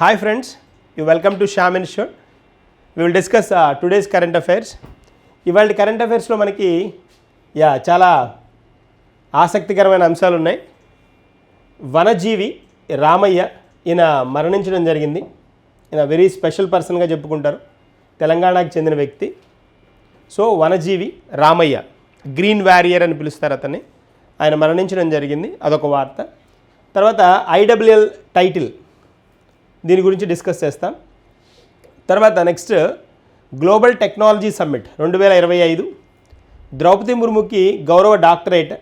Hi friends you welcome to Shyam institute we will discuss today's current affairs ఇవాళ current అఫైర్స్లో మనకి yeah చాలా ఆసక్తికరమైన అంశాలు ఉన్నాయి. వనజీవి రామయ్య ఈయన మరణించడం జరిగింది. ఈయన వెరీ స్పెషల్ పర్సన్గా చెప్పుకుంటారు. తెలంగాణకు చెందిన వ్యక్తి. So Vanajeevi Ramaiah green warrior అని పిలుస్తారు అతన్ని. ఆయన మరణించడం జరిగింది. అదొక వార్త. తర్వాత ఐడబ్ల్యూఎల్ టైటిల్ దీని గురించి డిస్కస్ చేస్తాం. తర్వాత నెక్స్ట్ గ్లోబల్ టెక్నాలజీ సమ్మిట్ రెండు వేల ఇరవై ఐదు. ద్రౌపది ముర్ముకి గౌరవ డాక్టరేట్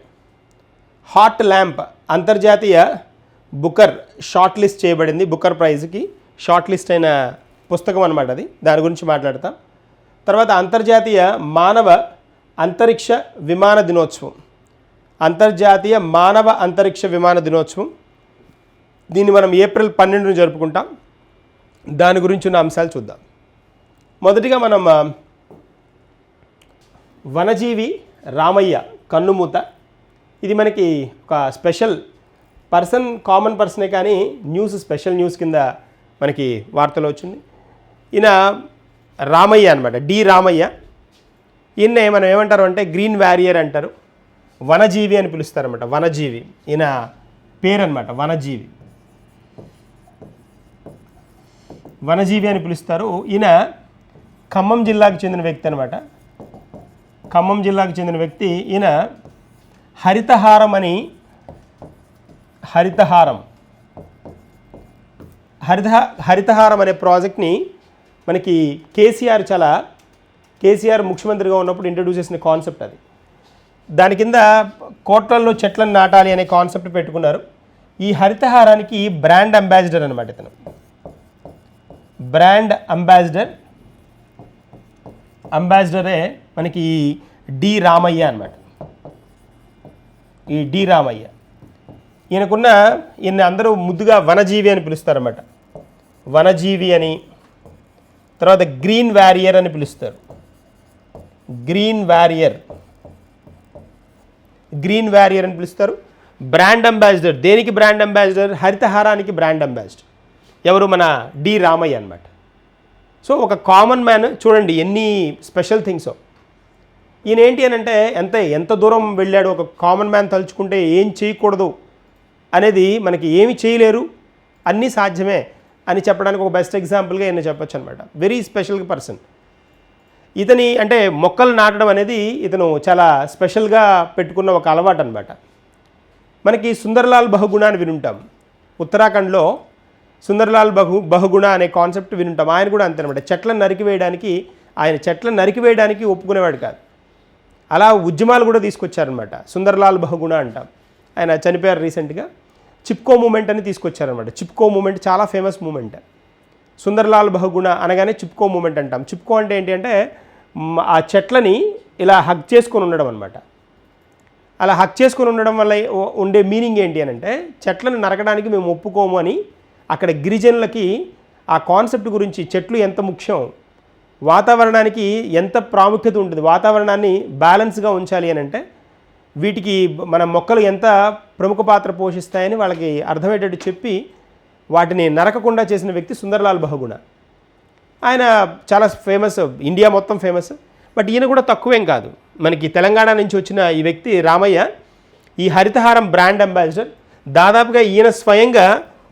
హాట్ ల్యాంప్ అంతర్జాతీయ బుకర్ షార్ట్ లిస్ట్ చేయబడింది. బుకర్ ప్రైజ్కి షార్ట్ లిస్ట్ అయిన పుస్తకం అనమాట అది. దాని గురించి మాట్లాడతాం. తర్వాత అంతర్జాతీయ మానవ అంతరిక్ష విమాన దినోత్సవం. అంతర్జాతీయ మానవ అంతరిక్ష విమాన దినోత్సవం. దీన్ని మనం ఏప్రిల్ పన్నెండును జరుపుకుంటాం. దాని గురించి ఉన్న అంశాలు చూద్దాం. మొదటిగా మనం వనజీవి రామయ్య కన్నుమూత. ఇది మనకి ఒక స్పెషల్ పర్సన్ కామన్ పర్సనే కానీ న్యూస్ స్పెషల్ న్యూస్ కింద మనకి వార్తలో వచ్చింది. ఈయన రామయ్య అనమాట డి రామయ్య. ఈయన మనం ఏమంటారు అంటే గ్రీన్ వారియర్ అంటారు. వనజీవి అని పిలుస్తారన్నమాట వనజీవి. ఈయన పేరు అనమాట వనజీవి. వనజీవి అని పిలుస్తారు. ఈయన ఖమ్మం జిల్లాకు చెందిన వ్యక్తి అనమాట ఖమ్మం జిల్లాకు చెందిన వ్యక్తి ఈయన హరితహారం అని హరితహారం. హరిత హరితహారం అనే ప్రాజెక్ట్ని మనకి కేసీఆర్ చాలా కేసీఆర్ ముఖ్యమంత్రిగా ఉన్నప్పుడు ఇంట్రడ్యూస్ చేసిన కాన్సెప్ట్ అది. దాని కింద కోట్లల్లో చెట్లను నాటాలి అనే కాన్సెప్ట్ పెట్టుకున్నారు. ఈ హరితహారానికి బ్రాండ్ అంబాసిడర్ అనమాట ఇతను. Brand ambassador. అంబాసిడరే మనకి ఈ డి రామయ్య అనమాట ఈ డి రామయ్య. ఈయనకున్న ఈయన అందరూ ముద్దుగా వనజీవి అని పిలుస్తారన్నమాట. వనజీవి అని తర్వాత గ్రీన్ వారియర్ అని పిలుస్తారు. Green warrior. గ్రీన్ వారియర్ అని పిలుస్తారు. Brand ambassador. దేనికి బ్రాండ్ అంబాసిడర్? హరితహారానికి బ్రాండ్ అంబాసిడర్. ఎవరు మన డి రామయ్య అనమాట సో ఒక కామన్ మ్యాన్ చూడండి ఎన్ని స్పెషల్ థింగ్స్. ఈయన ఏంటి అని అంటే ఎంత ఎంత దూరం వెళ్ళాడు ఒక కామన్ మ్యాన్ తలుచుకుంటే ఏం చేయకూడదు అనేది మనకి ఏమి చేయలేరు అన్నీ సాధ్యమే అని చెప్పడానికి ఒక బెస్ట్ ఎగ్జాంపుల్గా ఈయన చెప్పొచ్చు అనమాట వెరీ స్పెషల్ పర్సన్ ఇతని అంటే మొక్కలు నాటడం అనేది ఇతను చాలా స్పెషల్గా పెట్టుకున్న ఒక అలవాటు అనమాట మనకి సుందర్లాల్ బహుగుణ అని వినుంటాం. ఉత్తరాఖండ్లో సుందర్లాల్ బహు బహుగుణ అనే కాన్సెప్ట్ వినుంటాం. ఆయన కూడా అంతే అనమాట చెట్లను నరికివేయడానికి ఆయన చెట్లను నరికివేయడానికి ఒప్పుకునేవాడు కాదు. అలా ఉద్యమాలు కూడా తీసుకొచ్చారనమాట. సుందర్లాల్ బహుగుణ అంటాం. ఆయన చనిపోయారు రీసెంట్గా. చిప్కో మూమెంట్ అని తీసుకొచ్చారనమాట. చిప్కో మూమెంట్ చాలా ఫేమస్ మూమెంట్. సుందర్లాల్ బహుగుణ అనగానే చిప్కో మూమెంట్ అంటాం. చిప్కో అంటే ఏంటి అంటే ఆ చెట్లని ఇలా హక్ చేసుకొని ఉండడం అనమాట అలా హక్ చేసుకొని ఉండడం వల్ల ఉండే మీనింగ్ ఏంటి అని అంటే చెట్లను నరకడానికి మేము ఒప్పుకోము అని అక్కడ గిరిజనులకి ఆ కాన్సెప్ట్ గురించి చెట్లు ఎంత ముఖ్యం వాతావరణానికి ఎంత ప్రాముఖ్యత ఉంటుంది వాతావరణాన్ని బ్యాలెన్స్గా ఉంచాలి అని అంటే వీటికి మన మొక్కలు ఎంత ప్రముఖ పాత్ర పోషిస్తాయని వాళ్ళకి అర్థమయ్యేటట్టు చెప్పి వాటిని నరకకుండా చేసిన వ్యక్తి సుందర్లాల్ బహుగుణ. ఆయన చాలా ఫేమస్ ఇండియా మొత్తం ఫేమస్. బట్ ఈయన కూడా తక్కువేం కాదు. మనకి తెలంగాణ నుంచి వచ్చిన ఈ వ్యక్తి రామయ్య ఈ హరితహారం బ్రాండ్ అంబాసిడర్. దాదాపుగా ఈయన స్వయంగా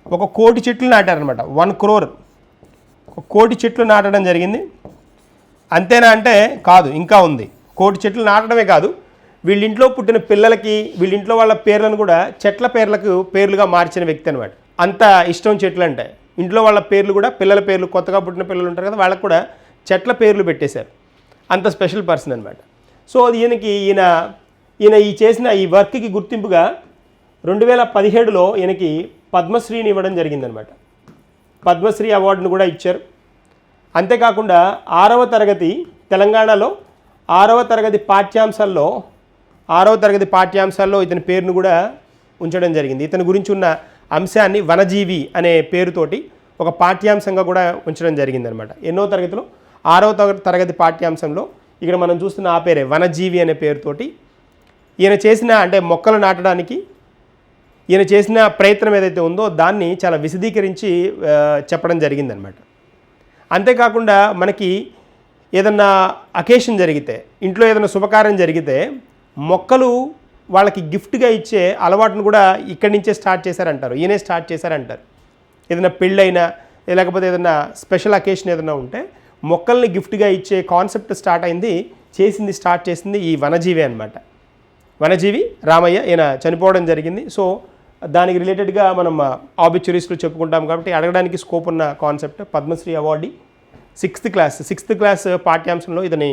ఒక కోటి చెట్లు నాటారనమాట వన్ క్రోర్. ఒక కోటి చెట్లు నాటడం జరిగింది. అంతేనా అంటే కాదు ఇంకా ఉంది. కోటి చెట్లు నాటడమే కాదు వీళ్ళింట్లో పుట్టిన పిల్లలకి వీళ్ళింట్లో వాళ్ళ పేర్లను కూడా చెట్ల పేర్లకు పేర్లుగా మార్చిన వ్యక్తి అనమాట అంత ఇష్టం చెట్లు అంటే ఇంట్లో వాళ్ళ పేర్లు కూడా పిల్లల పేర్లు కొత్తగా పుట్టిన పిల్లలు ఉంటారు కదా వాళ్ళకు కూడా చెట్ల పేర్లు పెట్టేశారు. అంత స్పెషల్ పర్సన్ అనమాట సో అది ఈయనకి ఈయన ఈయన ఈ చేసిన ఈ వర్క్కి గుర్తింపుగా రెండు వేల పదిహేడులో ఈయనకి పద్మశ్రీని ఇవ్వడం జరిగిందనమాట. పద్మశ్రీ అవార్డును కూడా ఇచ్చారు. అంతేకాకుండా ఆరవ తరగతి తెలంగాణలో ఆరవ తరగతి పాఠ్యాంశాల్లో ఆరవ తరగతి పాఠ్యాంశాల్లో ఇతని పేరును కూడా ఉంచడం జరిగింది. ఇతని గురించి ఉన్న అంశాన్ని వనజీవి అనే పేరుతోటి ఒక పాఠ్యాంశంగా కూడా ఉంచడం జరిగిందనమాట. ఎన్నో తరగతిలో ఆరవ తరగ- తరగతి పాఠ్యాంశంలో ఇక్కడ మనం చూస్తున్న ఆ పేరే వనజీవి అనే పేరుతోటి ఈయన చేసిన అంటే మొక్కలు నాటడానికి ఈయన చేసిన ప్రయత్నం ఏదైతే ఉందో దాన్ని చాలా విశదీకరించి చెప్పడం జరిగిందనమాట అంతేకాకుండా మనకి ఏదన్నా అకేషన్ జరిగితే ఇంట్లో ఏదైనా శుభకార్యం జరిగితే మొక్కలు వాళ్ళకి గిఫ్ట్గా ఇచ్చే అలవాటును కూడా ఇక్కడి నుంచే స్టార్ట్ చేశారంటారు. ఈయనే స్టార్ట్ చేశారంటారు. ఏదైనా పెళ్ళైనా లేకపోతే ఏదైనా స్పెషల్ అకేషన్ ఏదైనా ఉంటే మొక్కల్ని గిఫ్ట్గా ఇచ్చే కాన్సెప్ట్ స్టార్ట్ అయింది చేసింది స్టార్ట్ చేసింది ఈ వనజీవి అనమాట వనజీవి రామయ్య ఈయన చనిపోవడం జరిగింది. సో దానికి రిలేటెడ్గా మనం ఆబిచురీస్లో చెప్పుకుంటాం కాబట్టి అడగడానికి స్కోప్ ఉన్న concept Padmashri award sixth class sixth class పాఠ్యాంశంలో ఇతని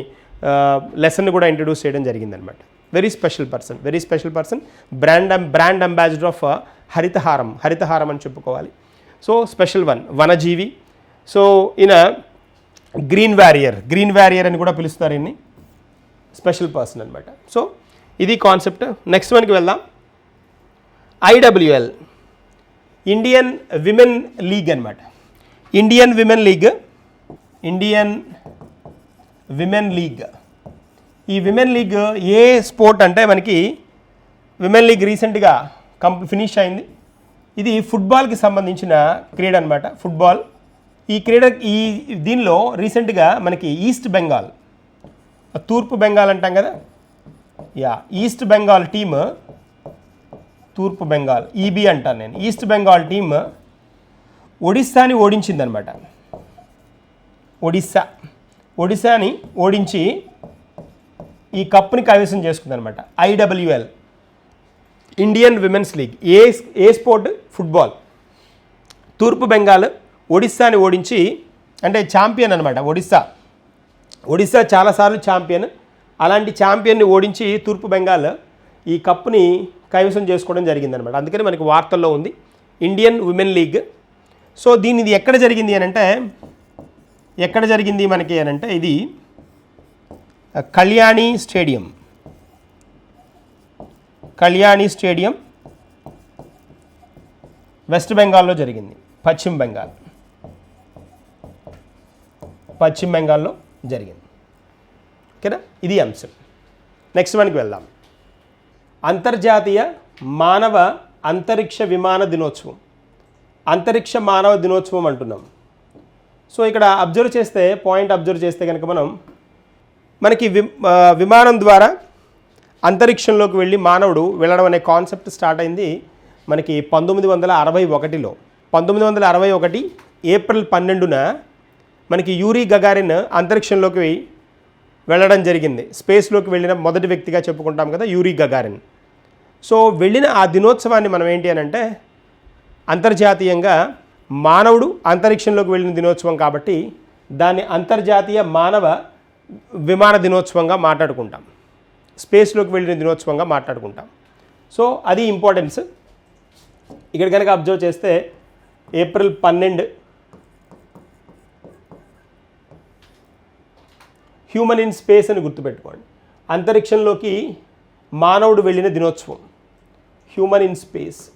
లెసన్ కూడా ఇంట్రడ్యూస్ చేయడం జరిగిందనమాట very special person very special person brand brand ambassador of Harithaharam Harithaharam అని చెప్పుకోవాలి. So special one Vanajeevi. So ఈయన గ్రీన్ వ్యారియర్ గ్రీన్ వ్యారియర్ అని కూడా పిలుస్తారు ఈయన్ని. స్పెషల్ పర్సన్ అనమాట సో ఇది కాన్సెప్ట్. నెక్స్ట్ వన్కి వెళ్దాం. ఐడబ్ల్యూఎల్ ఇండియన్ విమెన్ లీగ్ అనమాట Indian women league Indian women league. ఈ విమెన్ లీగ్ ఏ స్పోర్ట్ అంటే మనకి విమెన్ లీగ్ రీసెంట్గా కంప్ ఫినిష్ అయింది. ఇది ఫుట్బాల్కి సంబంధించిన క్రీడ అనమాట ఫుట్బాల్. ఈ క్రీడ ఈ దీనిలో రీసెంట్గా మనకి ఈస్ట్ బెంగాల్ తూర్పు బెంగాల్ అంటాం కదా? యా ఈస్ట్ బెంగాల్ టీమ్ తూర్పు బెంగాల్ ఈబీ అంటాను నేను. ఈస్ట్ బెంగాల్ టీమ్ ఒడిస్సాని ఓడించిందనమాట. ఒడిస్సా. ఒడిస్సాని ఓడించి ఈ కప్ని కైవసం చేసుకుందనమాట. ఐడబ్ల్యూఎల్ ఇండియన్ విమెన్స్ లీగ్ ఏ ఏ స్పోర్ట్? ఫుట్బాల్. తూర్పు బెంగాల్ ఒడిస్సాని ఓడించి అంటే ఛాంపియన్ అనమాట ఒడిస్సా. ఒడిస్సా చాలాసార్లు ఛాంపియన్. అలాంటి ఛాంపియన్ని ఓడించి తూర్పు బెంగాల్ ఈ కప్ని కైవసం చేసుకోవడం జరిగిందనమాట అందుకని మనకి వార్తల్లో ఉంది. Indian women league. సో దీని ఇది ఎక్కడ జరిగింది అని అంటే ఎక్కడ జరిగింది మనకి అని అంటే ఇది Kalyani stadium. Kalyani stadium west బెంగాల్లో జరిగింది. పశ్చిమ బెంగాల్. పశ్చిమ బెంగాల్లో జరిగింది. ఓకేనా? ఇది అంశం. నెక్స్ట్ మనకి వెళ్దాం. అంతర్జాతీయ మానవ అంతరిక్ష విమాన దినోత్సవం. అంతరిక్ష మానవ దినోత్సవం అంటున్నాం. సో ఇక్కడ అబ్జర్వ్ చేస్తే పాయింట్ అబ్జర్వ్ చేస్తే కనుక మనం మనకి వి విమానం ద్వారా అంతరిక్షంలోకి వెళ్ళి మానవుడు వెళ్ళడం అనే కాన్సెప్ట్ స్టార్ట్ అయింది మనకి పంతొమ్మిది వందల అరవై ఒకటిలో. పంతొమ్మిది వందల అరవై ఒకటి ఏప్రిల్ పన్నెండున మనకి యూరీ గగారిన్ అంతరిక్షంలోకి వెళ్ళడం జరిగింది. స్పేస్లోకి వెళ్ళిన మొదటి వ్యక్తిగా చెప్పుకుంటాం కదా యూరీ గగారిన్. సో వెళ్ళిన ఆ దినోత్సవాన్ని మనం ఏంటి అని అంటే అంతర్జాతీయంగా మానవుడు అంతరిక్షంలోకి వెళ్ళిన దినోత్సవం కాబట్టి దాన్ని అంతర్జాతీయ మానవ విమాన దినోత్సవంగా మాట్లాడుకుంటాం. స్పేస్లోకి వెళ్ళిన దినోత్సవంగా మాట్లాడుకుంటాం. సో అది ఇంపార్టెన్స్. ఇక్కడ కనుక అబ్జర్వ్ చేస్తే ఏప్రిల్ పన్నెండు హ్యూమన్ ఇన్ స్పేస్ అని గుర్తుపెట్టుకోండి. అంతరిక్షంలోకి మానవుడు వెళ్ళిన దినోత్సవం. హ్యూమన్ ఇన్ స్పేస్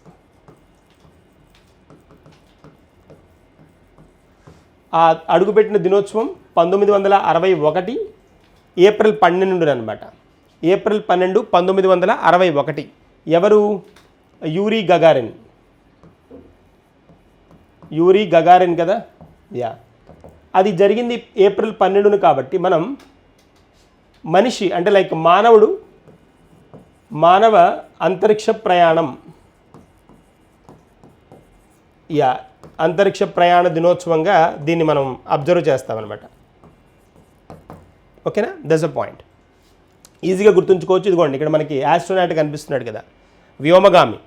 ఆ అడుగుపెట్టిన దినోత్సవం పంతొమ్మిది వందల అరవై ఒకటి ఏప్రిల్ పన్నెండు అనమాట ఏప్రిల్ పన్నెండు పంతొమ్మిది వందల అరవై ఒకటి. ఎవరు? Yuri Gagarin. యూరీ గగారిన్ కదా? యా. అది జరిగింది ఏప్రిల్ పన్నెండును కాబట్టి మనం మనిషి అంటే లైక్ మానవుడు మానవ అంతరిక్ష ప్రయాణం. యా అంతరిక్ష ప్రయాణ దినోత్సవంగా దీన్ని మనం అబ్జర్వ్ చేస్తామన్నమాట. ఓకేనా? దస్ అ పాయింట్ ఈజీగా గుర్తుంచుకోవచ్చు. ఇదిగోండి ఇక్కడ మనకి ఆస్ట్రోనాట్ కనిపిస్తున్నాడు కదా వ్యోమగామి.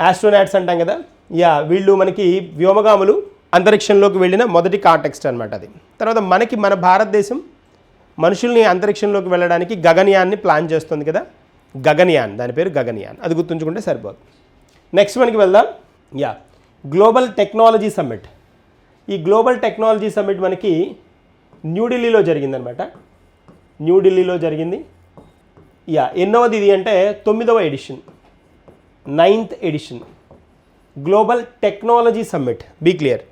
ఆస్ట్రోనాట్స్ అంటాం కదా? యా వీళ్ళు మనకి వ్యోమగాములు అంతరిక్షంలోకి వెళ్ళిన మొదటి కాంటెక్స్ట్ అనమాట అది. తర్వాత మనకి మన భారతదేశం మనుషుల్ని అంతరిక్షంలోకి వెళ్ళడానికి గగనయాన్ని ప్లాన్ చేస్తుంది కదా. గగనయాన్ దాని పేరు గగనయాన్. అది గుర్తుంచుకుంటే సరిపోదు. నెక్స్ట్ మనకి వెళ్దాం. యా గ్లోబల్ టెక్నాలజీ సమ్మిట్ ఈ గ్లోబల్ టెక్నాలజీ సమ్మిట్ మనకి న్యూఢిల్లీలో జరిగిందనమాట న్యూఢిల్లీలో జరిగింది. యా ఎన్నవది ఇది అంటే తొమ్మిదవ edition ninth edition global technology summit be clear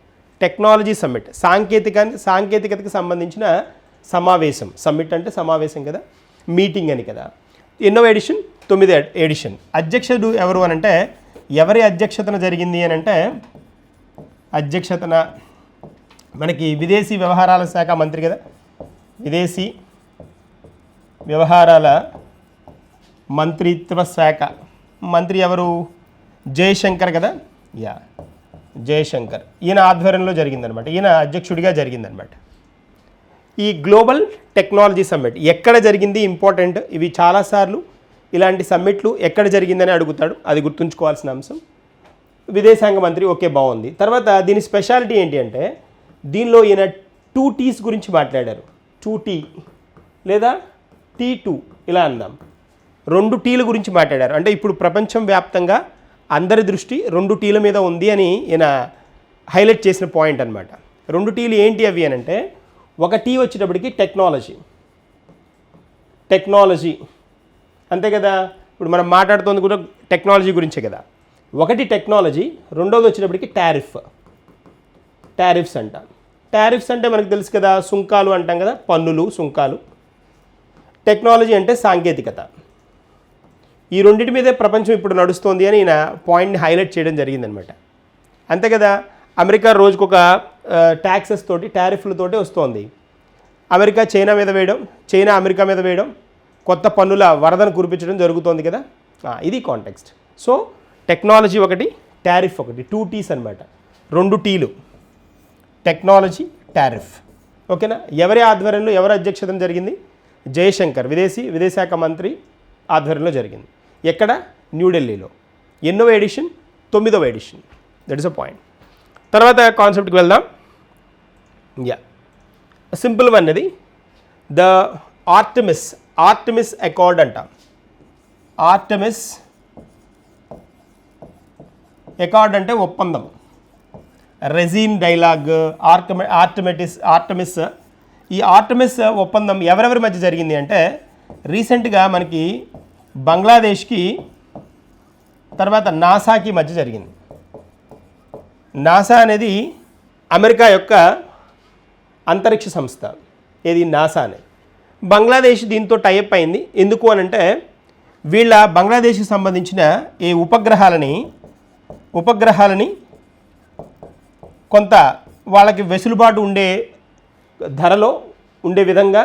technology summit సాంకేతిక సాంకేతికతకు సంబంధించిన సమావేశం. సమ్మిట్ అంటే సమావేశం కదా? మీటింగ్ అని కదా? ఎన్నో ఎడిషన్? తొమ్మిది ఎడిషన్. అధ్యక్షుడు ఎవరు అని అంటే ఎవరి అధ్యక్షతన జరిగింది అని అంటే అధ్యక్షతన మనకి విదేశీ వ్యవహారాల శాఖ మంత్రి కదా? విదేశీ వ్యవహారాల మంత్రిత్వ శాఖ. మంత్రి ఎవరు? జయశంకర్ కదా? యా. జయశంకర్. ఈయన ఆధ్వర్యంలో జరిగిందనమాట ఈయన అధ్యక్షుడిగా జరిగిందనమాట ఈ గ్లోబల్ టెక్నాలజీ సమ్మిట్ ఎక్కడ జరిగింది ఇంపార్టెంట్ ఇవి చాలాసార్లు ఇలాంటి సమ్మిట్లు ఎక్కడ జరిగిందని అడుగుతాడు. అది గుర్తుంచుకోవాల్సిన అంశం. విదేశాంగ మంత్రి ఓకే బాగుంది తర్వాత దీని స్పెషాలిటీ ఏంటి అంటే దీనిలో ఈయన టూ టీస్ గురించి మాట్లాడారు. టూ టీ లేదా టీ టూ ఇలా అందాం. రెండు టీల గురించి మాట్లాడారు. అంటే ఇప్పుడు ప్రపంచం వ్యాప్తంగా అందరి దృష్టి రెండు టీల మీద ఉంది అని ఈయన హైలైట్ చేసిన పాయింట్ అనమాట రెండు టీలు ఏంటి అవి అని అంటే ఒక టీ వచ్చేటప్పటికి టెక్నాలజీ. టెక్నాలజీ. అంతే కదా? ఇప్పుడు మనం మాట్లాడుతుంది కూడా టెక్నాలజీ గురించే కదా. ఒకటి టెక్నాలజీ రెండోది వచ్చేటప్పటికి టారిఫ్. టారిఫ్స్ అంట. టారిఫ్స్ అంటే మనకు తెలుసు కదా సుంకాలు అంటాం కదా పన్నులు సుంకాలు. టెక్నాలజీ అంటే సాంకేతికత. ఈ రెండింటి మీదే ప్రపంచం ఇప్పుడు నడుస్తోంది అని ఈయన పాయింట్ని హైలైట్ చేయడం జరిగిందనమాట. అంతే కదా అమెరికా రోజుకొక ట్యాక్సెస్ తోటి టారిఫ్లతోటి వస్తోంది. అమెరికా చైనా మీద వేయడం చైనా అమెరికా మీద వేయడం కొత్త పన్నుల వరదను కురిపించడం జరుగుతోంది కదా. ఇది కాంటెక్స్ట్ సో టెక్నాలజీ ఒకటి టారిఫ్ ఒకటి టూ టీస్ అనమాట రెండు టీలు టెక్నాలజీ టారిఫ్ ఓకేనా? ఎవరి ఆధ్వర్యంలో ఎవరి అధ్యక్షతన జరిగింది? జయశంకర్ విదేశీ విదేశాఖ మంత్రి ఆధ్వర్యంలో జరిగింది. ఎక్కడ? న్యూఢిల్లీలో ఎన్నో ఎడిషన్? తొమ్మిదవ edition. That is a point తర్వాత కాన్సెప్ట్కి వెళ్దాం. యా సింపుల్ వన్ అది. ద ఆర్టమిస్ ఆర్టమిస్ అకార్డ్ అంట. ఆర్టమిస్ అకార్డ్ అంటే ఒప్పందం. రెజీన్ డైలాగ్ ఆర్టమె ఆర్టమెటిస్ ఆర్టమిస్ ఈ ఆర్టమిస్ ఒప్పందం ఎవరెవరి మధ్య జరిగింది అంటే రీసెంట్గా మనకి బంగ్లాదేశ్కి తర్వాత నాసాకి మధ్య జరిగింది. నాసా అనేది అమెరికా యొక్క అంతరిక్ష సంస్థ. ఏది? నాసా అనేది బంగ్లాదేశ్ దీంతో టైప్ అయింది. ఎందుకు అని అంటే వీళ్ళ బంగ్లాదేశ్కి సంబంధించిన ఈ ఉపగ్రహాలని ఉపగ్రహాలని కొంత వాళ్ళకి వెసులుబాటు ఉండే ధరలో ఉండే విధంగా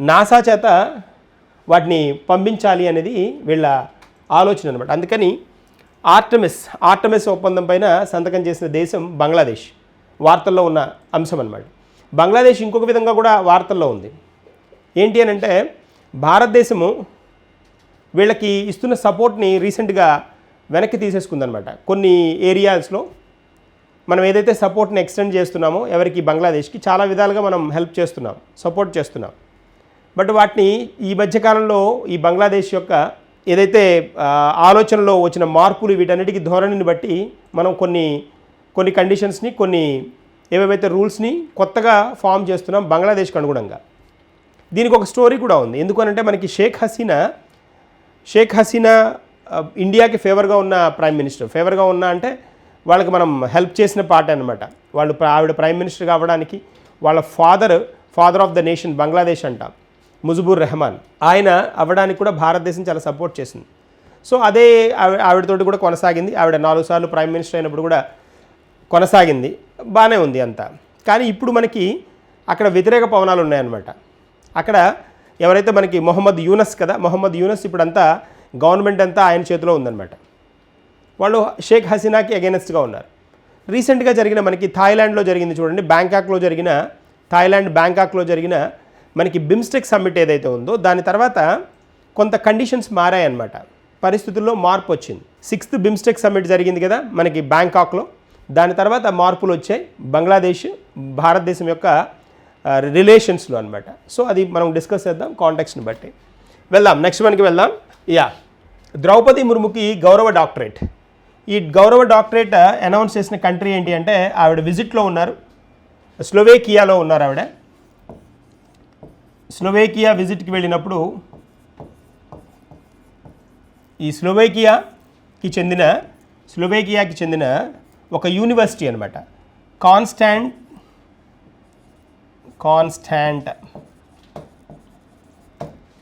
నాసా చేత వాటిని పంపించాలి అనేది వీళ్ళ ఆలోచన అనమాట అందుకని ఆర్టమిస్ ఆర్టమిస్ ఒప్పందం పైన సంతకం చేసిన దేశం బంగ్లాదేశ్. వార్తల్లో ఉన్న అంశం అనమాట బంగ్లాదేశ్ ఇంకొక విధంగా కూడా వార్తల్లో ఉంది. ఏంటి అని అంటే భారతదేశము వీళ్ళకి ఇస్తున్న సపోర్ట్ని రీసెంట్గా వెనక్కి తీసేసుకుందనమాట కొన్ని ఏరియాస్లో మనం ఏదైతే సపోర్ట్ని ఎక్స్టెండ్ చేస్తున్నామో ఎవరికి బంగ్లాదేశ్కి చాలా విధాలుగా మనం హెల్ప్ చేస్తున్నాం సపోర్ట్ చేస్తున్నాం. బట్ వాటిని ఈ మధ్యకాలంలో ఈ బంగ్లాదేశ్ యొక్క ఏదైతే ఆలోచనలో వచ్చిన మార్పులు వీటన్నిటికీ ధోరణిని బట్టి మనం కొన్ని కొన్ని కండిషన్స్ని కొన్ని ఏవేవైతే రూల్స్ని కొత్తగా ఫామ్ చేస్తున్నాం బంగ్లాదేశ్కి అనుగుణంగా. దీనికి ఒక స్టోరీ కూడా ఉంది. ఎందుకనంటే మనకి షేక్ హసీనా షేక్ హసీనా ఇండియాకి ఫేవర్గా ఉన్న ప్రైమ్ మినిస్టర్. ఫేవర్గా ఉన్న అంటే వాళ్ళకి మనం హెల్ప్ చేసిన పార్ట్ అనమాట వాళ్ళు ఆవిడ ప్రైమ్ మినిస్టర్ కావడానికి వాళ్ళ father father of the nation Bangladesh అంటాం. ముజబుర్ రెహమాన్. ఆయన అవ్వడానికి కూడా భారతదేశం చాలా సపోర్ట్ చేసింది. సో అదే ఆవిడతోటి కూడా కొనసాగింది. ఆవిడ నాలుగు సార్లు ప్రైమ్ మినిస్టర్ అయినప్పుడు కూడా కొనసాగింది. బాగానే ఉంది అంతా. కానీ ఇప్పుడు మనకి అక్కడ వ్యతిరేక పవనాలు ఉన్నాయన్నమాట. అక్కడ ఎవరైతే మనకి మొహమ్మద్ యూనస్ కదా మొహమ్మద్ యూనస్ ఇప్పుడంతా గవర్నమెంట్ అంతా ఆయన చేతిలో ఉందన్నమాట. వాళ్ళు షేక్ హసీనాకి అగేనెస్ట్గా ఉన్నారు. రీసెంట్గా జరిగిన మనకి థాయిలాండ్లో జరిగింది చూడండి బ్యాంకాక్లో జరిగిన థాయిలాండ్ బ్యాంకాక్లో జరిగిన మనకి బిమ్స్టెక్ సమ్మిట్ ఏదైతే ఉందో దాని తర్వాత కొంత కండిషన్స్ మారాయన్నమాట. పరిస్థితుల్లో మార్పు వచ్చింది. సిక్స్త్ బిమ్స్టెక్ సమ్మిట్ జరిగింది కదా మనకి బ్యాంకాక్లో. దాని తర్వాత మార్పులు వచ్చాయి. బంగ్లాదేశ్ భారతదేశం యొక్క రిలేషన్స్లో అనమాట సో అది మనం డిస్కస్ చేద్దాం కాంటాక్ట్స్ని బట్టి. వెళ్దాం నెక్స్ట్ మనకి వెళ్దాం. యా. ద్రౌపది ముర్ముకి గౌరవ డాక్టరేట్. ఈ గౌరవ డాక్టరేట్ అనౌన్స్ చేసిన కంట్రీ ఏంటి అంటే ఆవిడ విజిట్లో ఉన్నారు. స్లోవేకియాలో ఉన్నారు ఆవిడ. స్లోవేకియా విజిట్కి వెళ్ళినప్పుడు ఈ స్లోవేకియాకి చెందిన స్లోవేకియాకి చెందిన ఒక యూనివర్సిటీ అనమాట Constant Constant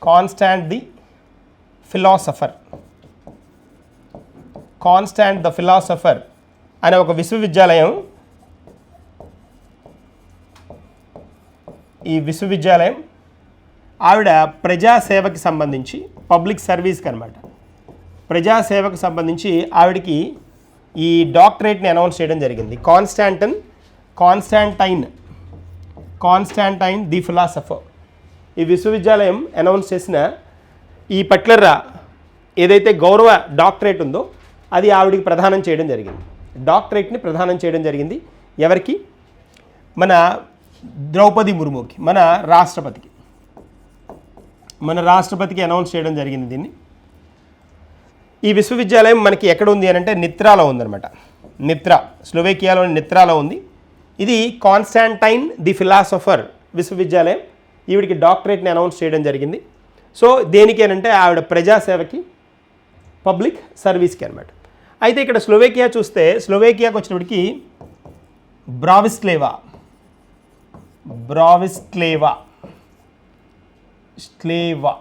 Constant the philosopher. Constant the philosopher అనే ఒక విశ్వవిద్యాలయం ఈ విశ్వవిద్యాలయం ఆవిడ ప్రజాసేవకి సంబంధించి పబ్లిక్ సర్వీస్కి అనమాట ప్రజాసేవకు సంబంధించి ఆవిడకి ఈ డాక్టరేట్ని అనౌన్స్ చేయడం జరిగింది. Constantine Constantine Constantine the philosopher. ఈ విశ్వవిద్యాలయం అనౌన్స్ చేసిన ఈ పర్టికులర్ ఏదైతే గౌరవ డాక్టరేట్ ఉందో అది ఆవిడికి ప్రదానం చేయడం జరిగింది. డాక్టరేట్ని ప్రదానం చేయడం జరిగింది ఎవరికి? మన ద్రౌపది ముర్ముకి మన రాష్ట్రపతికి. మన రాష్ట్రపతికి అనౌన్స్ చేయడం జరిగింది దీన్ని. ఈ విశ్వవిద్యాలయం మనకి ఎక్కడ ఉంది అని అంటే నిత్రాలో ఉందన్నమాట. నిత్రా స్లోవేకియాలోని నిత్రాలో ఉంది. ఇది కాన్స్టాంటైన్ ది ఫిలాసఫర్ విశ్వవిద్యాలయం. ఈవిడికి డాక్టరేట్ని అనౌన్స్ చేయడం జరిగింది. సో దేనికి అని అంటే ఆవిడ ప్రజాసేవకి పబ్లిక్ సర్వీస్కి అనమాట అయితే ఇక్కడ స్లోవేకియా చూస్తే స్లోవేకియాకి వచ్చినప్పటికి బ్రావిస్లేవా బ్రావిస్లేవా స్లేవా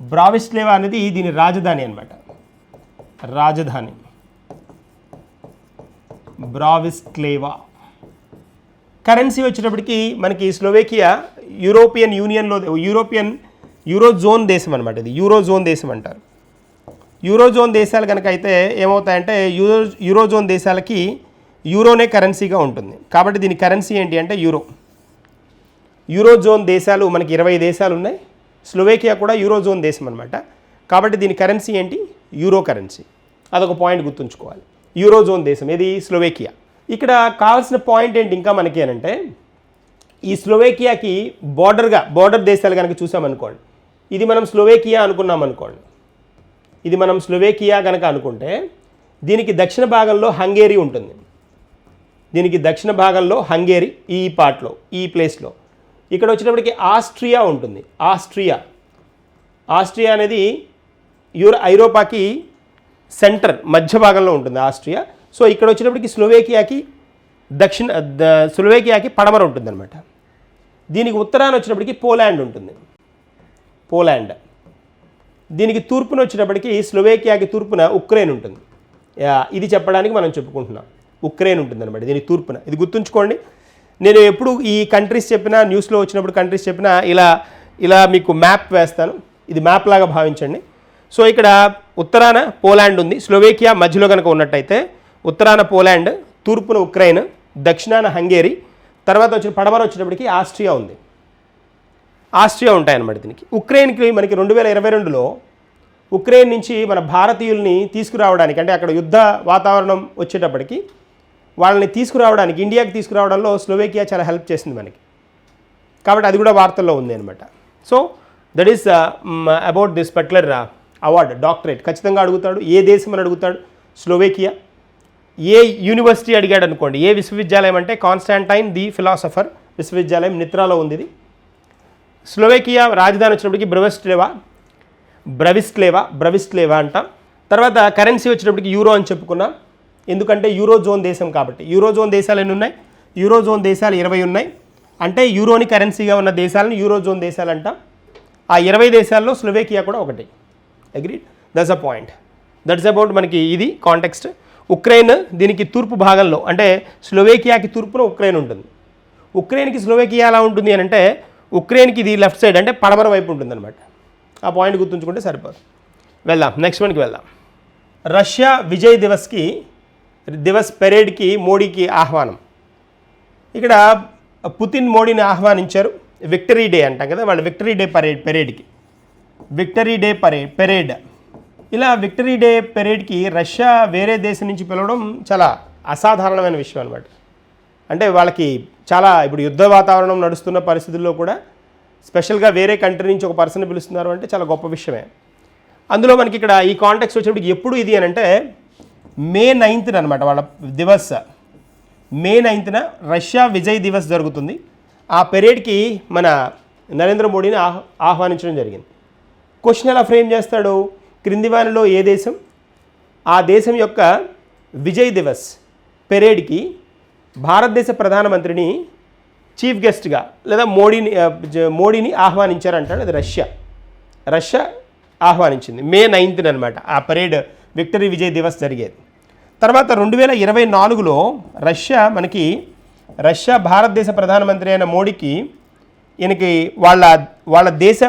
బ్రావిస్లేవా అనేది దీని రాజధాని అనమాట రాజధాని. బ్రావిస్లేవా కరెన్సీ వచ్చేటప్పటికి మనకి స్లోవేకియా యూరోపియన్ యూనియన్లో యూరోపియన్ యూరో జోన్ దేశం అనమాట ఇది. యూరో జోన్ దేశం అంటారు. యూరో జోన్ దేశాలు కనుక అయితే ఏమవుతాయంటే యూరో యూరో జోన్ దేశాలకి యూరోనే కరెన్సీగా ఉంటుంది. కాబట్టి దీని కరెన్సీ ఏంటి అంటే యూరో. యూరోజోన్ దేశాలు మనకి ఇరవై దేశాలు ఉన్నాయి. స్లోవేకియా కూడా యూరోజోన్ దేశం అనమాట కాబట్టి దీని కరెన్సీ ఏంటి? యూరో కరెన్సీ అదొక పాయింట్ గుర్తుంచుకోవాలి. యూరోజోన్ దేశం ఇది స్లోవేకియా. ఇక్కడ కావాల్సిన పాయింట్ ఏంటి ఇంకా మనకి ఏంటంటే ఈ స్లోవేకియాకి బార్డర్గా బార్డర్ దేశాలు కనుక చూసామనుకోండి ఇది మనం స్లోవేకియా అనుకున్నాం అనుకోండి. ఇది మనం స్లోవేకియా కనుక అనుకుంటే దీనికి దక్షిణ భాగంలో హంగేరీ ఉంటుంది. దీనికి దక్షిణ భాగంలో హంగేరీ ఈ పార్ట్లో ఈ ప్లేస్లో ఇక్కడ వచ్చేటప్పటికి ఆస్ట్రియా ఉంటుంది. ఆస్ట్రియా. ఆస్ట్రియా అనేది యూరో ఐరోపాకి సెంటర్ మధ్య భాగంలో ఉంటుంది ఆస్ట్రియా. సో ఇక్కడ వచ్చేటప్పటికి స్లోవేకియాకి దక్షిణ స్లోవేకియాకి పడమర ఉంటుందన్నమాట. దీనికి ఉత్తరాన వచ్చినప్పటికి పోలాండ్ ఉంటుంది. పోలాండ్. దీనికి తూర్పున వచ్చినప్పటికీ స్లోవేకియాకి తూర్పున ఉక్రెయిన్ ఉంటుంది. యా, ఇది చెప్పడానికి మనం చెప్పుకుంటున్నాం. ఉక్రెయిన్ ఉంటుంది అనమాట దీనికి తూర్పున. ఇది గుర్తుంచుకోండి. నేను ఎప్పుడు ఈ కంట్రీస్ చెప్పినా న్యూస్లో వచ్చినప్పుడు కంట్రీస్ చెప్పినా ఇలా ఇలా మీకు మ్యాప్ వేస్తాను. ఇది మ్యాప్ లాగా భావించండి. సో ఇక్కడ ఉత్తరాన పోలాండ్ ఉంది. స్లోవేకియా మధ్యలో కనుక ఉన్నట్టయితే ఉత్తరాన పోలాండ్ తూర్పున ఉక్రెయిన్ దక్షిణాన హంగేరీ తర్వాత వచ్చిన పడమర వచ్చినప్పటికీ ఆస్ట్రియా ఉంది. ఆస్ట్రియా ఉంటాయన్నమాట దీనికి. ఉక్రెయిన్కి మనకి రెండు వేల ఇరవై రెండులో ఉక్రెయిన్ నుంచి మన భారతీయుల్ని తీసుకురావడానికి అంటే అక్కడ యుద్ధ వాతావరణం వచ్చేటప్పటికి వాళ్ళని తీసుకురావడానికి ఇండియాకి తీసుకురావడంలో స్లోవేకియా చాలా హెల్ప్ చేసింది మనకి. కాబట్టి అది కూడా వార్తల్లో ఉంది అనమాట so that is about this particular award doctorate ఖచ్చితంగా అడుగుతాడు. ఏ దేశం అని అడుగుతాడు? స్లోవేకియా. ఏ యూనివర్సిటీ అడిగాడు అనుకోండి ఏ విశ్వవిద్యాలయం అంటే కాన్స్టాంటైన్ ది ఫిలాసఫర్ విశ్వవిద్యాలయం నిత్రాలో ఉంది ఇది స్లోవేకియా రాజధాని వచ్చినప్పటికి బ్రవెస్ట్లేవా? బ్రవిస్ట్లేవా? బ్రవిస్ట్లేవా అంట. తర్వాత కరెన్సీ వచ్చినప్పటికి యూరో అని చెప్పుకున్నాం. ఎందుకంటే యూరో జోన్ దేశం కాబట్టి. యూరో జోన్ దేశాలు ఎన్ని ఉన్నాయి? యూరో జోన్ దేశాలు ఇరవై ఉన్నాయి. అంటే యూరోని కరెన్సీగా ఉన్న దేశాలను యూరో జోన్ దేశాలు అంటాం ఆ ఇరవై దేశాల్లో స్లోవేకియా కూడా ఒకటి. Agreed that's a point that's about మనకి ఇది కాంటెక్స్ట్ ఉక్రెయిన్ దీనికి తూర్పు భాగంలో అంటే స్లోవేకియాకి తూర్పున ఉక్రెయిన్ ఉంటుంది. ఉక్రెయిన్కి స్లోవేకియా ఎలా ఉంటుంది అని అంటే ఉక్రెయిన్కి ఇది లెఫ్ట్ సైడ్ అంటే పడమర వైపు ఉంటుంది అనమాట ఆ పాయింట్ గుర్తుంచుకుంటే సరిపోదు. వెళ్దాం నెక్స్ట్ వన్కి వెళ్దాం. రష్యా విజయ్ దివస్కి దివస్ పెరేడ్కి మోడీకి ఆహ్వానం. ఇక్కడ పుతిన్ మోడీని ఆహ్వానించారు విక్టరీ డే అంటాం కదా వాళ్ళు విక్టరీ డే పరేడ్ పెరేడ్కి. విక్టరీ డే పరే పెరేడ్. ఇలా విక్టరీ డే పెరేడ్కి రష్యా వేరే దేశం నుంచి పిలవడం చాలా అసాధారణమైన విషయం అనమాట అంటే వాళ్ళకి చాలా ఇప్పుడు యుద్ధ వాతావరణం నడుస్తున్న పరిస్థితుల్లో కూడా స్పెషల్గా వేరే కంట్రీ నుంచి ఒక పర్సన్ పిలుస్తున్నారు అంటే చాలా గొప్ప విషయమే. అందులో మనకి ఇక్కడ ఈ కాంటాక్ట్స్ వచ్చేప్పటికి ఎప్పుడు ఇది అని అంటే మే నైన్త్న అనమాట వాళ్ళ దివస్. మే నైన్త్న రష్యా విజయ్ దివస్ జరుగుతుంది. ఆ పెరేడ్కి మన నరేంద్ర మోడీని ఆహ్ ఆహ్వానించడం జరిగింది. క్వశ్చన్ ఎలా ఫ్రేమ్ చేస్తాడు? క్రింది వారిలో ఏ దేశం? ఆ దేశం యొక్క విజయ్ దివస్ పెరేడ్కి భారతదేశ ప్రధానమంత్రిని చీఫ్ గెస్ట్గా లేదా మోడీని మోడీని ఆహ్వానించారంటాడు. అది రష్యా. రష్యా ఆహ్వానించింది. మే నైన్త్న అనమాట ఆ పరేడ్ విక్టరీ విజయ్ దివస్ జరిగేది. తర్వాత రెండు వేల ఇరవై నాలుగులో రష్యా మనకి రష్యా భారతదేశ ప్రధానమంత్రి అయిన మోడీకి ఈయనకి వాళ్ళ వాళ్ళ దేశ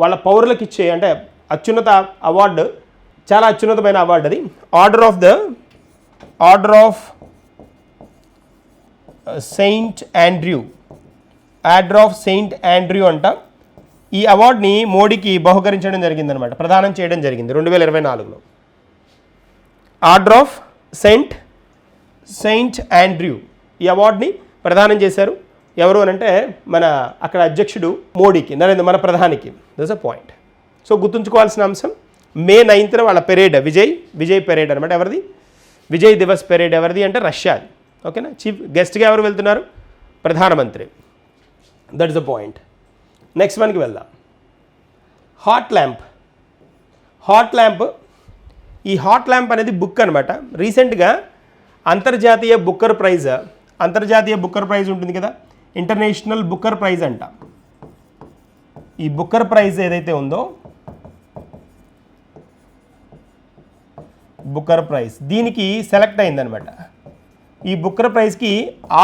వాళ్ళ పౌరులకు ఇచ్చే అంటే అత్యున్నత అవార్డు చాలా అత్యున్నతమైన అవార్డు అది. Order of the order of Saint Andrew order of Saint Andrew అంట. ఈ అవార్డుని మోడీకి బహుకరించడం జరిగిందనమాట. ప్రదానం చేయడం జరిగింది రెండు వేల ఇరవై నాలుగులో. Order of Saint Saint Andrew. ఈ అవార్డుని ప్రదానం చేశారు. ఎవరు అని అంటే మన అక్కడ అధ్యక్షుడు మోడీకి నరేంద్ర మన ప్రధానికి. దస్ అ పాయింట్ సో గుర్తుంచుకోవాల్సిన అంశం మే నైన్త్న వాళ్ళ పెరేడ్ విజయ్ విజయ్ పెరేడ్ అనమాట ఎవరిది? విజయ్ దివస్ పెరేడ్ ఎవరిది అంటే రష్యాది. ఓకేనా చీఫ్ గెస్ట్గా ఎవరు వెళ్తున్నారు? ప్రధానమంత్రి. That is the point next మనకి వెళ్దాం. హాట్ ల్యాంప్ హాట్ ల్యాంప్ ఈ హాట్ ల్యాంప్ అనేది బుక్ అనమాట రీసెంట్గా అంతర్జాతీయ బుక్కర్ ప్రైజ్ అంతర్జాతీయ బుక్కర్ ప్రైజ్ ఉంటుంది కదా? ఇంటర్నేషనల్ బుక్కర్ ప్రైజ్ అంట. ఈ బుక్కర్ ప్రైజ్ ఏదైతే ఉందో బుక్కర్ ప్రైజ్ దీనికి సెలెక్ట్ అయిందనమాట ఈ బుక్కర్ ప్రైజ్కి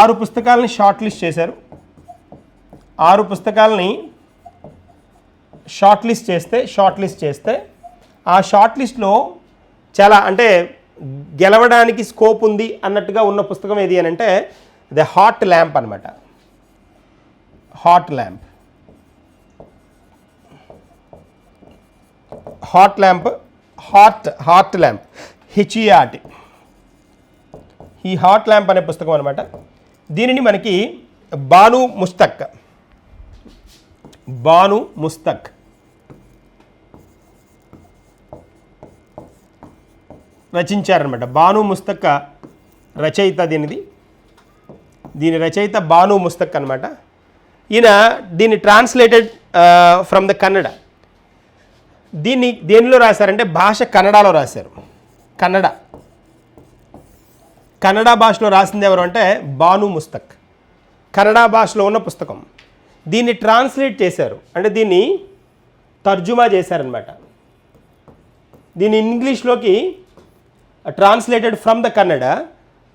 ఆరు పుస్తకాలని షార్ట్ లిస్ట్ చేశారు. ఆరు పుస్తకాలని షార్ట్ లిస్ట్ చేస్తే షార్ట్ లిస్ట్ చేస్తే ఆ షార్ట్ లిస్ట్లో చాలా అంటే గెలవడానికి స్కోప్ ఉంది అన్నట్టుగా ఉన్న పుస్తకం ఏది అని అంటే ద హాట్ ల్యాంప్ అనమాట heart lamp. Heart lamp heart heart lamp. H E R T ఈ హాట్ ల్యాంప్ అనే పుస్తకం అనమాట దీనిని మనకి బాను ముస్తక్. బాను ముస్తక్. రచించారనమాట బాను ముస్తక్ రచయిత దీనిది. దీని రచయిత బాను ముస్తక్ అనమాట ఈయన దీన్ని ట్రాన్స్లేటెడ్ ఫ్రమ్ ద కన్నడ దీన్ని దేనిలో రాశారంటే భాష కన్నడలో రాశారు. కన్నడ. కన్నడ భాషలో రాసింది ఎవరు అంటే బాను ముస్తక్. కన్నడ భాషలో ఉన్న పుస్తకం. దీన్ని ట్రాన్స్లేట్ చేశారు. అంటే దీన్ని తర్జుమా చేశారనమాట దీన్ని ఇంగ్లీష్లోకి ట్రాన్స్లేటెడ్ ఫ్రమ్ ద కన్నడ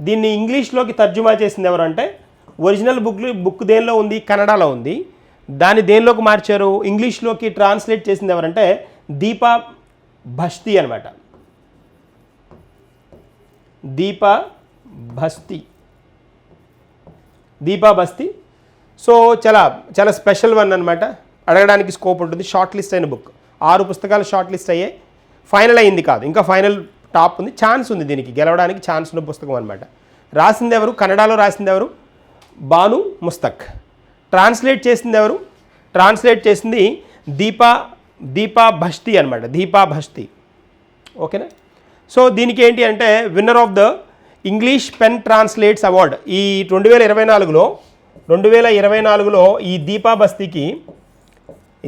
దీన్ని ఇంగ్లీష్లోకి తర్జుమా చేసింది ఎవరంటే ఒరిజినల్ బుక్ బుక్ దేనిలో ఉంది? కన్నడలో ఉంది. దాన్ని దేనిలోకి మార్చారు? ఇంగ్లీష్లోకి ట్రాన్స్లేట్ చేసింది ఎవరంటే దీపా భస్తి అనమాట దీపా భస్తి. దీపా బస్తి సో చాలా చాలా స్పెషల్ వన్ అనమాట అడగడానికి స్కోప్ ఉంటుంది. షార్ట్ లిస్ట్ అయిన బుక్ ఆరు పుస్తకాలు షార్ట్ లిస్ట్ అయ్యాయి. ఫైనల్ అయింది కాదు. ఇంకా ఫైనల్ టాప్ ఉంది ఛాన్స్ ఉంది దీనికి. గెలవడానికి ఛాన్స్ ఉన్న పుస్తకం అనమాట రాసింది ఎవరు? కన్నడలో రాసింది ఎవరు? బాను ముస్తక్. ట్రాన్స్లేట్ చేసింది ఎవరు? ట్రాన్స్లేట్ చేసింది దీపా దీపా భస్తి అనమాట దీపా భస్తి ఓకేనా? సో దీనికి ఏంటి అంటే winner of the English pen translates award ఈ రెండు వేల ఇరవై నాలుగులో రెండు వేల ఇరవై నాలుగులో ఈ దీపా బస్తీకి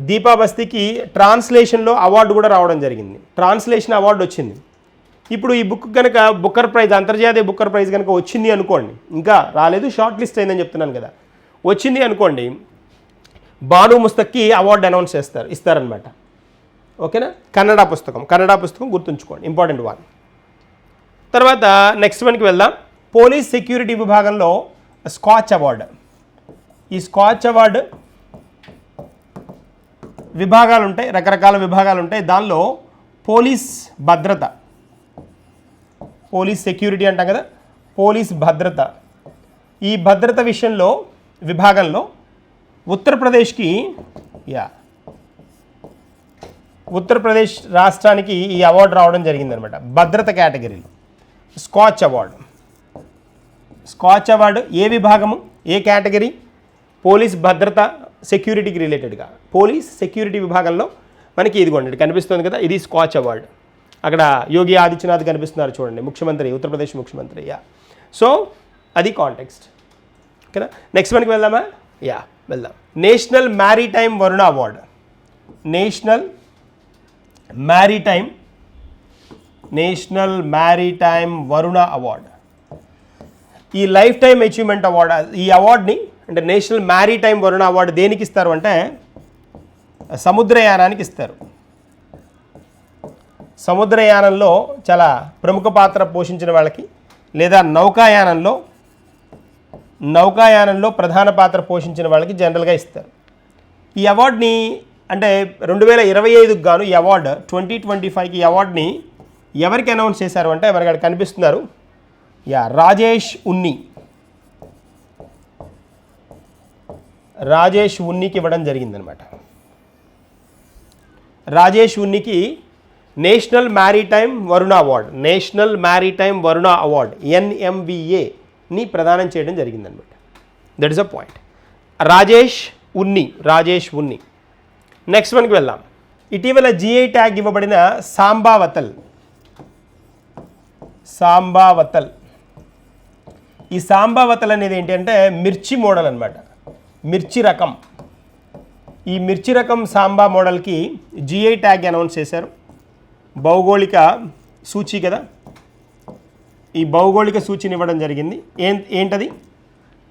దీపా బస్తీకి ట్రాన్స్లేషన్లో అవార్డు కూడా రావడం జరిగింది. ట్రాన్స్లేషన్ అవార్డు వచ్చింది. ఇప్పుడు ఈ బుక్ కనుక బుక్కర్ ప్రైజ్ అంతర్జాతీయ బుక్కర్ ప్రైజ్ కనుక వచ్చింది అనుకోండి ఇంకా రాలేదు షార్ట్ లిస్ట్ అయిందని చెప్తున్నాను కదా. వచ్చింది అనుకోండి బాను ముస్తక్కి అవార్డు అనౌన్స్ చేస్తారు ఇస్తారనమాట ఓకేనా? కన్నడ పుస్తకం కన్నడ పుస్తకం గుర్తుంచుకోండి ఇంపార్టెంట్ వన్. తర్వాత నెక్స్ట్ వన్కి వెళ్దాం. పోలీస్ సెక్యూరిటీ విభాగంలో స్కాచ్ అవార్డు. ఈ స్కాచ్ అవార్డు విభాగాలు ఉంటాయి రకరకాల విభాగాలు ఉంటాయి దానిలో పోలీస్ భద్రత పోలీస్ సెక్యూరిటీ అంటాం కదా పోలీస్ భద్రత. ఈ భద్రత విషయంలో విభాగంలో ఉత్తరప్రదేశ్కి యా ఉత్తరప్రదేశ్ రాష్ట్రానికి ఈ అవార్డు రావడం జరిగిందనమాట. భద్రత కేటగిరీలో. Scotch award. స్కాచ్ అవార్డు ఏ విభాగము ఏ కేటగిరీ? పోలీస్ భద్రత సెక్యూరిటీకి రిలేటెడ్గా. పోలీస్ సెక్యూరిటీ విభాగంలో మనకి ఇదిగోండి కనిపిస్తుంది కదా ఇది స్కాచ్ అవార్డు. అక్కడ యోగి ఆదిత్యనాథ్ కనిపిస్తున్నారు చూడండి ముఖ్యమంత్రి ఉత్తరప్రదేశ్ ముఖ్యమంత్రి యా సో అది కాంటెక్స్ట్ ఓకేనా నెక్స్ట్ మనకి వెళ్దామా? యా వెళ్దాం. National maritime Varuna award national maritime national maritime Varuna award ఈ లైఫ్ టైమ్ అచీవ్మెంట్ అవార్డ్ ఈ అవార్డ్ని అంటే నేషనల్ మ్యారీటైమ్ వరుణ అవార్డు దేనికి ఇస్తారు అంటే సముద్రయానానికి ఇస్తారు. సముద్రయానంలో చాలా ప్రముఖ పాత్ర పోషించిన వాళ్ళకి లేదా నౌకాయానంలో నౌకాయానంలో ప్రధాన పాత్ర పోషించిన వాళ్ళకి జనరల్గా ఇస్తారు. ఈ అవార్డుని అంటే రెండు వేల ఇరవై ఐదుకు గాను ఈ అవార్డు ట్వంటీ ట్వంటీ ఫైవ్కి ఈ అవార్డుని ఎవరికి అనౌన్స్ చేశారు అంటే మనకి అక్కడ కనిపిస్తున్నారు? యా రాజేష్ ఉన్ని. రాజేష్ ఉన్నికి ఇవ్వడం జరిగిందనమాట. Rajesh ఉన్నికి national maritime Varuna award. National maritime Varuna award ఎన్ఎంవిఏని ప్రదానం చేయడం జరిగిందనమాట that is a point Rajesh Unni Rajesh Unni. Next వన్కి వెళ్దాం. ఇటీవల జిఐ ట్యాగ్ ఇవ్వబడిన సాంబావతల్ సాంబావతల్ ఈ సాంబావతల్ అనేది ఏంటి అంటే మిర్చి మోడల్ అన్నమాట. మిర్చి రకం. ఈ మిర్చి రకం సాంబా మోడల్కి జిఐ ట్యాగ్ అనౌన్స్ చేశారు. భౌగోళిక సూచి కదా? ఈ భౌగోళిక సూచిని ఇవ్వడం జరిగింది. ఏం ఏంటది?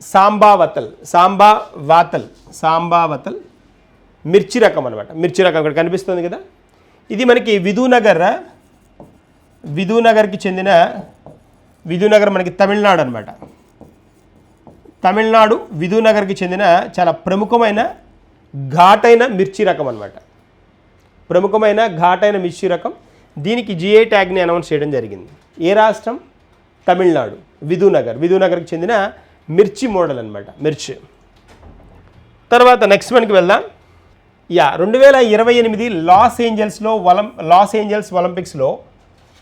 సాంబావతల్ సాంబావాతల్ సాంబావతల్ మిర్చి రకం అనమాట మిర్చి రకం ఇక్కడ కనిపిస్తుంది కదా? ఇది మనకి విధునగర్ విధునగర్కి చెందిన విధునగర్ మనకి తమిళనాడు అనమాట తమిళనాడు విధునగర్కి చెందిన చాలా ప్రముఖమైన ఘాటైన మిర్చి రకం అనమాట ప్రముఖమైన ఘాటైన మిర్చి రకం. దీనికి జిఐ ట్యాగ్ని అనౌన్స్ చేయడం జరిగింది. ఏ రాష్ట్రం? తమిళనాడు. విధునగర్. విధునగర్కి చెందిన మిర్చి మోడల్ అనమాట మిర్చి. తర్వాత నెక్స్ట్ మనకి వెళ్దాం. యా రెండు వేల ఇరవై ఎనిమిది లాస్ ఏంజల్స్లో ఒలం లాస్ ఏంజల్స్ ఒలింపిక్స్లో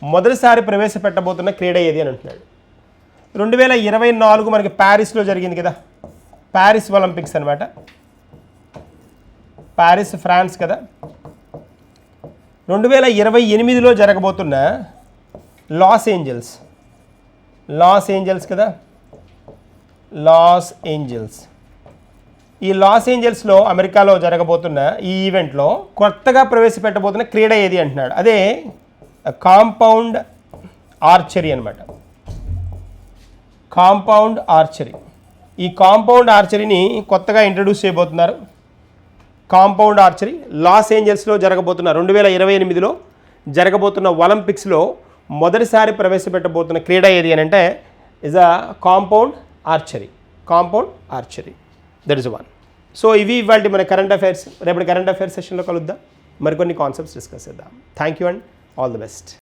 మొదటిసారి ప్రవేశపెట్టబోతున్న క్రీడ ఏది అని అంటున్నాడు. రెండు వేల ఇరవై నాలుగు మనకి ప్యారిస్లో జరిగింది కదా. ప్యారిస్ ఒలింపిక్స్ అనమాట ప్యారిస్ ఫ్రాన్స్ కదా. రెండు వేల ఇరవై ఎనిమిదిలో జరగబోతున్న లాస్ ఏంజల్స్. లాస్ ఏంజల్స్ కదా? Los Angeles. ఈ లాస్ ఏంజల్స్లో అమెరికాలో జరగబోతున్న ఈ ఈవెంట్లో కొత్తగా ప్రవేశపెట్టబోతున్న క్రీడ ఏది అంటున్నాడు? అదే కాంపౌండ్ ఆర్చరీ అన్నమాట. Compound archery. ఈ కాంపౌండ్ ఆర్చరీని కొత్తగా ఇంట్రడ్యూస్ చేయబోతున్నారు కాంపౌండ్ ఆర్చరీ లాస్ ఏంజల్స్లో జరగబోతున్న రెండు వేల ఇరవై ఎనిమిదిలో జరగబోతున్న ఒలింపిక్స్లో మొదటిసారి ప్రవేశపెట్టబోతున్న క్రీడ ఏది అని అంటే is a compound archery. Compound archery. That is one so ఇవి ఇవాళ మన కరెంట్ అఫైర్స్ రేపటి కరెంట్ అఫైర్స్ సెషన్లో కలుద్దాం. మరికొన్ని కాన్సెప్ట్స్ డిస్కస్ చేద్దాం. Thank you and all the best